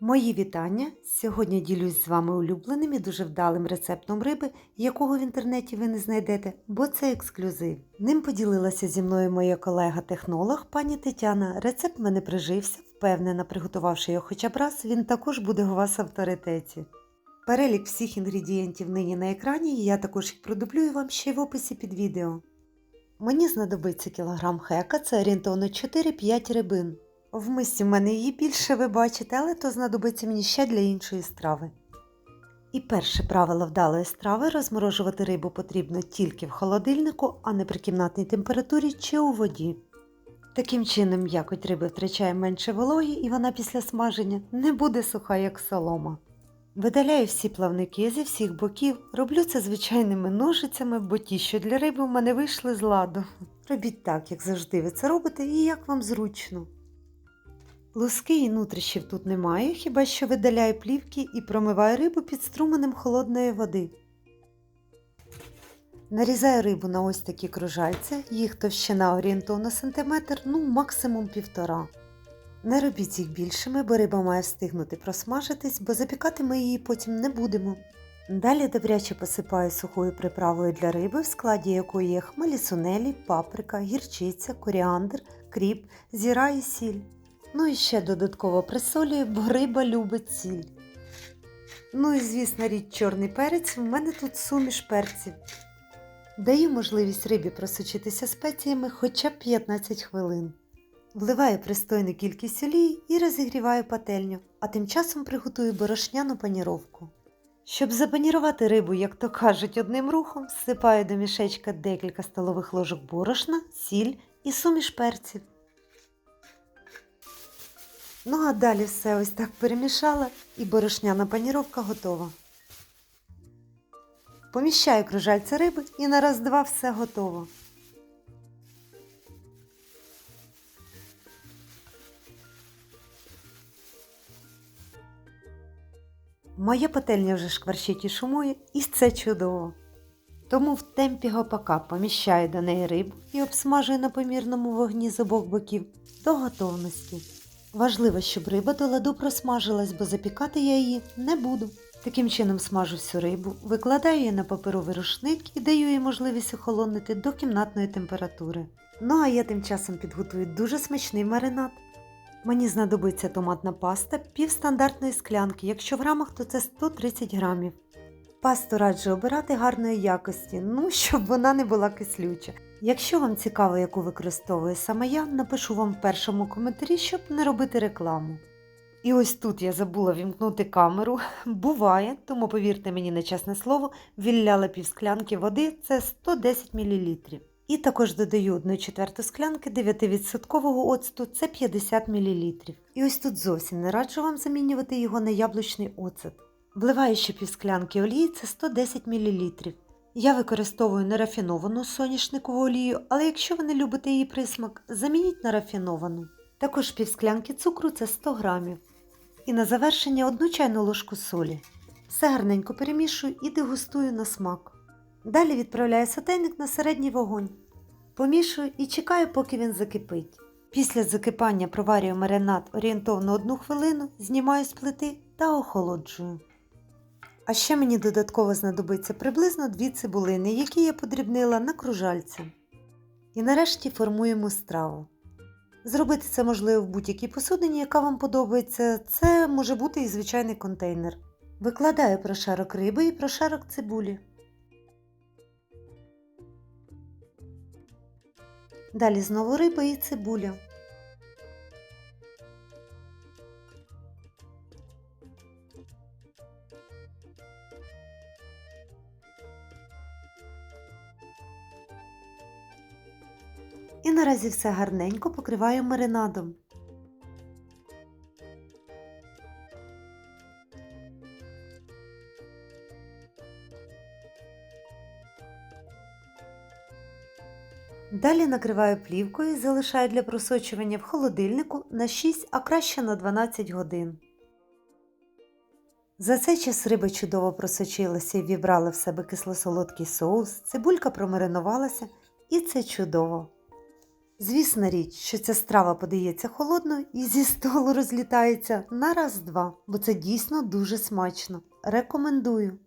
Мої вітання! Сьогодні ділюсь з вами улюбленим і дуже вдалим рецептом риби, якого в інтернеті ви не знайдете, бо це ексклюзив. Ним поділилася зі мною моя колега-технолог пані Тетяна. Рецепт мене прижився, впевнена, приготувавши його хоча б раз, він також буде у вас авторитеті. Перелік всіх інгредієнтів нині на екрані, і я також їх продублюю вам ще в описі під відео. Мені знадобиться кілограм хека, це орієнтовно 4-5 рибин. В мисці в мене її більше ви бачите, але то знадобиться мені ще для іншої страви. І перше правило вдалої страви розморожувати рибу потрібно тільки в холодильнику, а не при кімнатній температурі чи у воді. Таким чином м'якоть риби втрачає менше вологі і вона після смаження не буде суха, як солома. Видаляю всі плавники зі всіх боків, роблю це звичайними ножицями, бо ті, що для риби в мене вийшли з ладу. Робіть так, як завжди ви це робите, і як вам зручно. Луски і нутрищів тут немає, хіба що видаляю плівки і промиваю рибу під струменем холодної води. Нарізаю рибу на ось такі кружальця, їх товщина орієнтовно сантиметр, ну максимум півтора. Не робіть їх більшими, бо риба має встигнути просмажитись, бо запікати ми її потім не будемо. Далі добряче посипаю сухою приправою для риби, в складі якої є хмелі сунелі, паприка, гірчиця, коріандр, кріп, зіра і сіль. Ну і ще додатково присолюю, бо риба любить сіль. Ну і звісно, річ чорний перець, в мене тут суміш перців. Даю можливість рибі просочитися спеціями хоча б 15 хвилин. Вливаю пристойну кількість олії і розігріваю пательню, а тим часом приготую борошняну паніровку. Щоб запанірувати рибу, як то кажуть, одним рухом, всипаю до мішечка декілька столових ложок борошна, сіль і суміш перців. Ну а далі все ось так перемішала і борошняна паніровка готова. Поміщаю кружальця риби і на раз-два все готово. Моя пательня вже шкварчить і шумує, і це чудово. Тому в темпі гопака поміщаю до неї рибу і обсмажую на помірному вогні з обох боків до готовності. Важливо, щоб риба до ладу просмажилась, бо запікати я її не буду. Таким чином смажу всю рибу, викладаю її на паперовий рушник і даю їй можливість охолонити до кімнатної температури. Ну а я тим часом підготую дуже смачний маринад. Мені знадобиться томатна паста півстандартної склянки, якщо в грамах, то це 130 грамів. Пасту раджу обирати гарної якості, ну щоб вона не була кислюча. Якщо вам цікаво, яку використовую саме я, напишу вам в першому коментарі, щоб не робити рекламу. І ось тут я забула вімкнути камеру. Буває, тому повірте мені на чесне слово, вілляла півсклянки води це 110 мл. І також додаю 1 четверту склянки 9% оцту це 50 мл. І ось тут зовсім не раджу вам замінювати його на яблучний оцет. Вливаю півсклянки олії це 110 мл. Я використовую нерафіновану соняшникову олію, але якщо ви не любите її присмак, замініть на рафіновану. Також півсклянки цукру це 100 грамів. І на завершення одну чайну ложку солі. Все гарненько перемішую і дегустую на смак. Далі відправляю сотейник на середній вогонь. Помішую і чекаю, поки він закипить. Після закипання проварюю маринад орієнтовно 1 хвилину, знімаю з плити та охолоджую. А ще мені додатково знадобиться приблизно 2 цибулини, які я подрібнила на кружальці. І нарешті формуємо страву. Зробити це можливо в будь-якій посудині, яка вам подобається. Це може бути і звичайний контейнер. Викладаю прошарок риби і прошарок цибулі. Далі знову риба і цибуля. І наразі все гарненько покриваю маринадом. Далі накриваю плівкою і залишаю для просочування в холодильнику на 6, а краще на 12 годин. За цей час риба чудово просочилася і вібрала в себе кисло-солодкий соус, цибулька промаринувалася, і це чудово. Звісна річ, що ця страва подається холодно і зі столу розлітається на раз-два, бо це дійсно дуже смачно. Рекомендую.